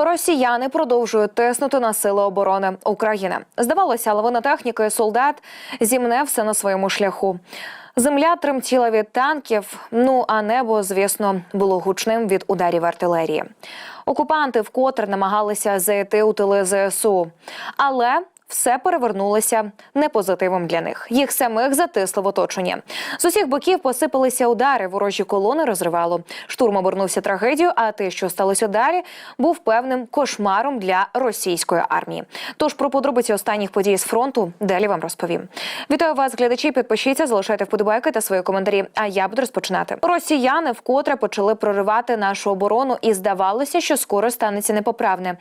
Росіяни продовжують тиснути на сили оборони України. Здавалося, лавина техніки і солдат зімне все на своєму шляху. Земля тремтіла від танків. Ну а небо, звісно, було гучним від ударів артилерії. Окупанти вкотре намагалися зайти у тили ЗСУ, але все перевернулося непозитивом для них. Їх самих затисли в оточенні. З усіх боків посипалися удари. Ворожі колони розривало. Штурм обернувся трагедією. А те, що сталося далі, був певним кошмаром для російської армії. Тож про подробиці останніх подій з фронту далі вам розповім. Вітаю вас, глядачі. Підпишіться, залишайте вподобайки та свої коментарі. А я буду розпочинати. Росіяни вкотре почали проривати нашу оборону, і здавалося, що скоро станеться непоправне.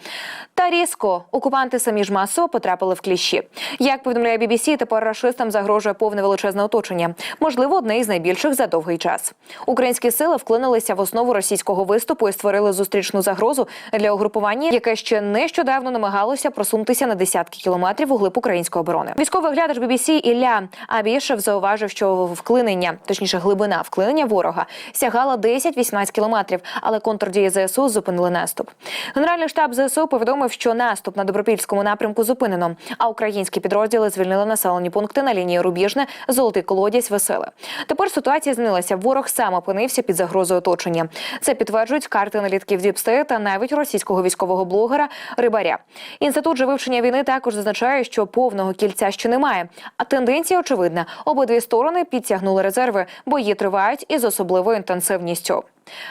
Та різко окупанти самі ж масово потрапили в кліщі. Як повідомляє BBC, тепер рашистам загрожує повне величезне оточення. Можливо, одне із найбільших за довгий час. Українські сили вклинилися в основу російського виступу і створили зустрічну загрозу для угрупування, яке ще нещодавно намагалося просунутися на десятки кілометрів у глиб української оборони. Військовий глядач BBC Ілля Абішев зауважив, що вклинення, точніше глибина вклинення ворога сягала 10-18 кілометрів, але контрдії ЗСУ зупинили наступ. Генеральний штаб ЗСУ повідомив, що наступ на добропільському напрямку зупинено. А українські підрозділи звільнили населені пункти на лінії Рубіжне, Золотий колодязь, Веселе. Тепер ситуація змінилася. Ворог сам опинився під загрозою оточення. Це підтверджують карти аналітків Діпсте та навіть російського військового блогера Рибаря. Інститут же вивчення війни також зазначає, що повного кільця ще немає. А тенденція очевидна: обидві сторони підтягнули резерви, бої тривають із особливою інтенсивністю.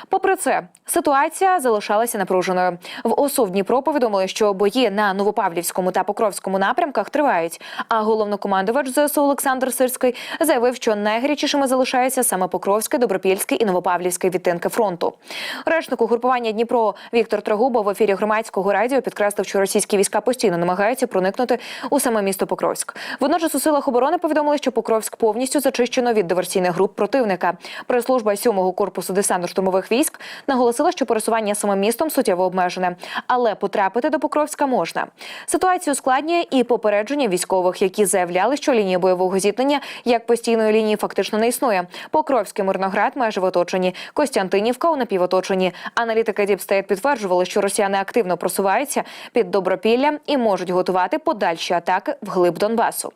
Попри це, ситуація залишалася напруженою. В ОСУ в Дніпро повідомили, що бої на Новопавлівському та Покровському напрямках тривають. А головнокомандувач ЗСУ Олександр Сирський заявив, що найгарячішими залишаються саме Покровський, Добропільський і Новопавлівський відтинки фронту. Речник угрупування Дніпро Віктор Трагуба в ефірі громадського радіо підкреслив, що російські війська постійно намагаються проникнути у саме місто Покровськ. Водночас у силах оборони повідомили, що Покровськ повністю зачищено від диверсійних груп противника. Прес-служба 7-го корпусу десантно штурмових військ наголосила, що пересування самим містом суттєво обмежене, але потрапити до Покровська можна. Ситуацію ускладнює і попередження військових, які заявляли, що лінія бойового зіткнення як постійної лінії фактично не існує. Покровський Мирноград майже в оточенні, Костянтинівка у напівоточенні. Аналітики Діпстейт підтверджували, що росіяни активно просуваються під Добропілля і можуть готувати подальші атаки вглиб Донбасу.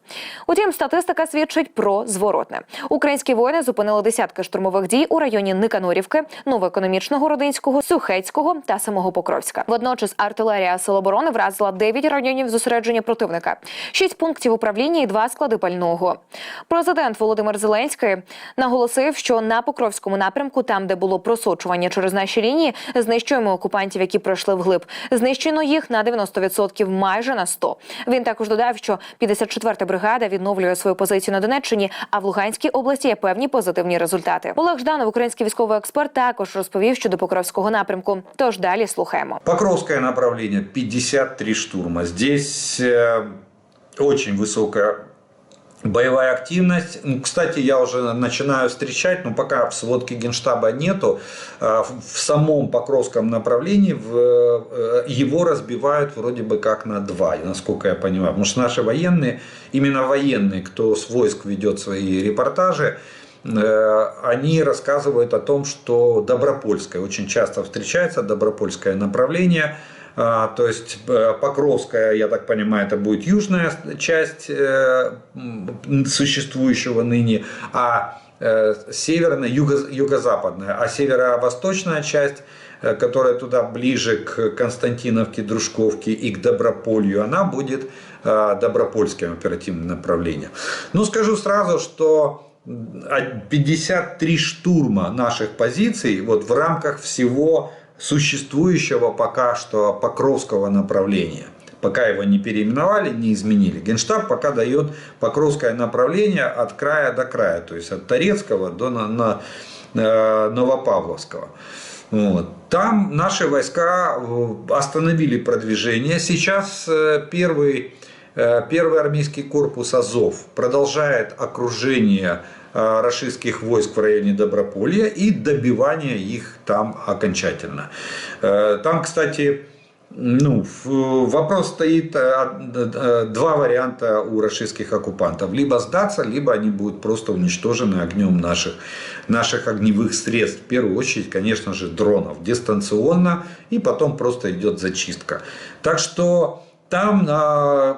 Утім, статистика свідчить про зворотне. Українські воїни зупинили десятки штурмових дій у районі Никанорівки, Новоекономічного, Родинського, Сухецького та самого Покровська. Водночас артилерія Сил оборони вразила 9 районів зосередження противника, 6 пунктів управління і 2 склади пального. Президент Володимир Зеленський наголосив, що на Покровському напрямку, там де було просочування через наші лінії, знищуємо окупантів, які пройшли вглиб. Знищено їх на 90%, майже на 100%. Він також додав, що 54-та бригада відновлює свою позицію на Донеччині, а в Луганській області є певні позитивні результати. Олег Жданов, український військовий експерт, також розповів щодо Покровського напрямку. Тож далі слухаємо. Покровское направление 53 штурма. Здесь э, очень высокая боевая активность. Ну, Кстати, я уже начинаю встречать, но пока в сводке Генштаба нету. э, В самом Покровском направлении в, э, его разбивают вроде бы как на два, насколько я понимаю. Потому что наши военные, именно военные, кто с войск ведет свои репортажи, э, они рассказывают о том, что Добропольское очень часто встречается, Добропольское направление, а, то есть э, Покровская, я так понимаю, это будет южная часть э, существующего ныне, а э, северная, юго- юго-западная, а северо-восточная часть э, которая туда ближе к Константиновке, Дружковке и к Доброполью, она будет э, Добропольским оперативным направлением. Ну, скажу сразу, что 53 штурма наших позиций вот в рамках всего существующего пока что Покровского направления. Пока его не переименовали, не изменили. Генштаб пока дает Покровское направление от края до края, то есть от Торецкого до на, на, э, Новопавловского. Вот. Там наши войска э, остановили продвижение. Сейчас э, первый, э, первый армейский корпус Азов продолжает окружение рашистских войск в районе Доброполья и добивание их там окончательно. Э, Там, кстати, Ну, вопрос стоит, э, э, два варианта у российских оккупантов. Либо сдаться, либо они будут просто уничтожены огнем наших, наших огневых средств. В первую очередь, конечно же, дронов. Дистанционно, и потом просто идет зачистка. Так что там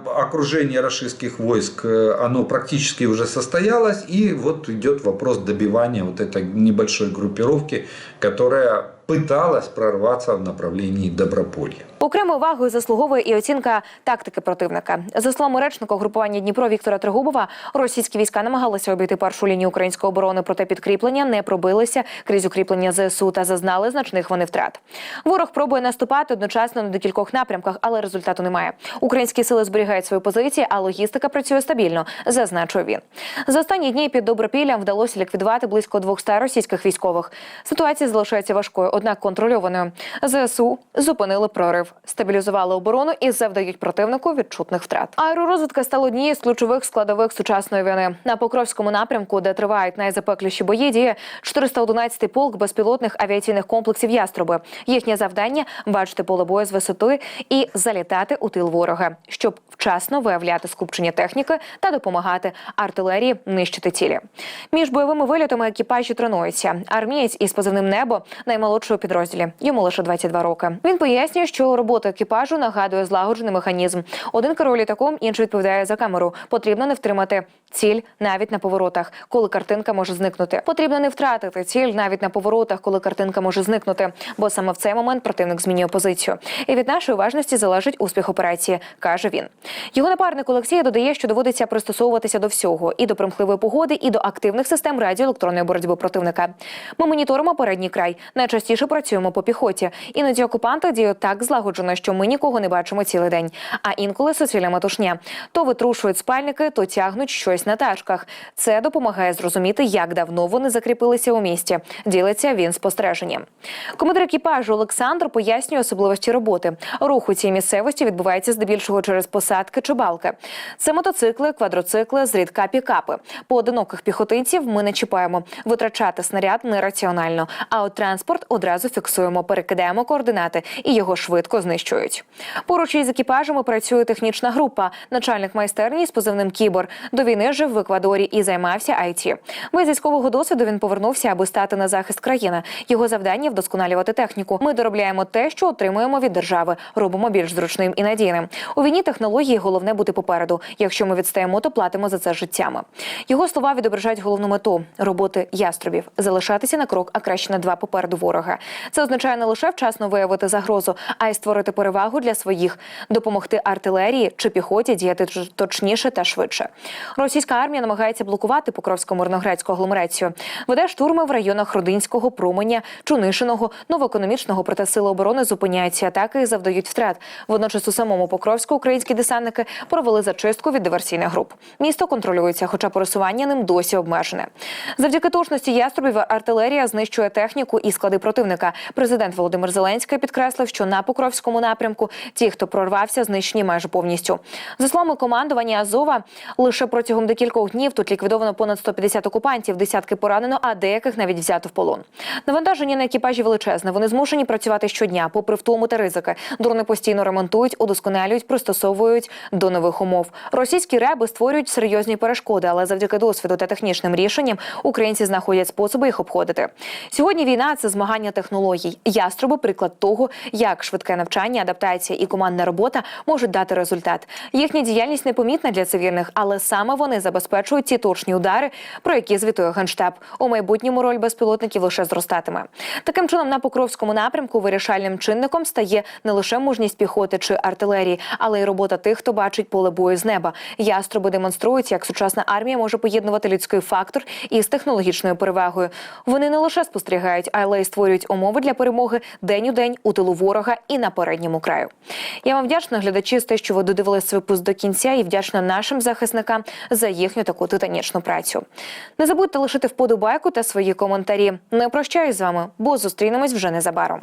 окружение российских войск, э, оно практически уже состоялось. И вот идет вопрос добивания вот этой небольшой группировки, которая пыталась прорваться в направлении Доброполья. Окремою увагою заслуговує і оцінка тактики противника. За словами речника угрупування Дніпро Віктора Тригубова, російські війська намагалися обійти першу лінію української оборони, проте підкріплення не пробилися крізь укріплення ЗСУ та зазнали значних вони втрат. Ворог пробує наступати одночасно на декількох напрямках, але результату немає. Українські сили зберігають свої позиції, а логістика працює стабільно, зазначив він. За останні дні під Добропіллям вдалося ліквідувати близько 200 російських військових. Ситуація залишається важкою, однак контрольованою. ЗСУ зупинили прорив, стабілізували оборону і завдають противнику відчутних втрат. Аеророзвідка стала однією з ключових складових сучасної війни. На Покровському напрямку, де тривають найзапекліші бої, діє 411-й полк безпілотних авіаційних комплексів Яструби. Їхнє завдання бачити поле бою з висоти і залітати у тил ворога, щоб вчасно виявляти скупчення техніки та допомагати артилерії нищити цілі. Між бойовими вильотами екіпажі тренуються. Армієць із позивним небо наймолодший у підрозділі. Йому лише 22 роки. Він пояснює, що робота екіпажу нагадує злагоджений механізм. Один керує літаком, інший відповідає за камеру. Потрібно не втримати ціль навіть на поворотах, коли картинка може зникнути. Потрібно не втратити ціль навіть на поворотах, коли картинка може зникнути, бо саме в цей момент противник змінює позицію. І від нашої уважності залежить успіх операції, каже він. Його напарник Олексій додає, що доводиться пристосовуватися до всього і до примхливої погоди, і до активних систем радіоелектронної боротьби противника. Ми моніторимо передній край. Найчастіше працюємо по піхоті. Іноді окупанти діють так злагоджено, що ми нікого не бачимо цілий день. А інколи суцільна метушня. То витрушують спальники, то тягнуть щось на тачках. Це допомагає зрозуміти, як давно вони закріпилися у місті. Ділиться він спостереженням. Командир екіпажу Олександр пояснює особливості роботи. Рух у цій місцевості відбувається здебільшого через посадки чи балки. Це мотоцикли, квадроцикли, зрідка пікапи. Поодиноких піхотинців ми не чіпаємо. Витрачати снаряд нераціонально. А от транспорт одразу фіксуємо, перекидаємо координати і його швидко знищують. Поруч із екіпажами працює технічна група. Начальник майстерні з позивним Кібор до війни жив в Еквадорі і займався IT. Без військового досвіду він повернувся, аби стати на захист країни. Його завдання вдосконалювати техніку. Ми доробляємо те, що отримуємо від держави. Робимо більш зручним і надійним. У війні технології головне бути попереду. Якщо ми відстаємо, то платимо за це життями. Його слова відображають головну мету роботи яструбів залишатися на крок, а краще на два попереду ворога. Це означає не лише вчасно виявити загрозу, а й створити перевагу для своїх, допомогти артилерії чи піхоті діяти точніше та швидше. Російська армія намагається блокувати покровсько мирноградську агломерацію. Веде штурми в районах Родинського, Променя, Чунишиного, новоекономічного. Проте сили оборони зупиняють ці атаки і завдають втрат. Водночас у самому Покровську українські десантники провели зачистку від диверсійних груп. Місто контролюється, хоча пересування ним досі обмежене. Завдяки точності яструбів артилерія знищує техніку і склади противника. Президент Володимир Зеленський підкреслив, що на Покровському напрямку ті, хто прорвався, знищені майже повністю. За словами командування Азова, лише протягом декількох днів тут ліквідовано понад 150 окупантів, десятки поранено, а деяких навіть взято в полон. Навантаження на екіпажі величезне. Вони змушені працювати щодня, попри втому та ризики. Дрони постійно ремонтують, удосконалюють, пристосовують до нових умов. Російські реби створюють серйозні перешкоди, але завдяки досвіду та технічним рішенням українці знаходять способи їх обходити. Сьогодні війна це змагання технологій. Яструби приклад того, як швидке навчання, адаптація і командна робота можуть дати результат. Їхня діяльність непомітна для цивільних, але саме вони забезпечують ті точні удари, про які звітує генштаб. У майбутньому роль безпілотників лише зростатиме. Таким чином, на покровському напрямку вирішальним чинником стає не лише мужність піхоти чи артилерії, але й робота тих, хто бачить поле бою з неба. Яструби демонструють, як сучасна армія може поєднувати людський фактор із технологічною перевагою. Вони не лише спостерігають, але й створюють умови для перемоги день у день у тилу ворога і на передньому краю. Я вам вдячна, глядачі, за те, що ви додивились випуск до кінця, і вдячна нашим захисникам за їхню таку титанічну працю. Не забудьте лишити вподобайку та свої коментарі. Не прощаюсь з вами, бо зустрінемось вже незабаром.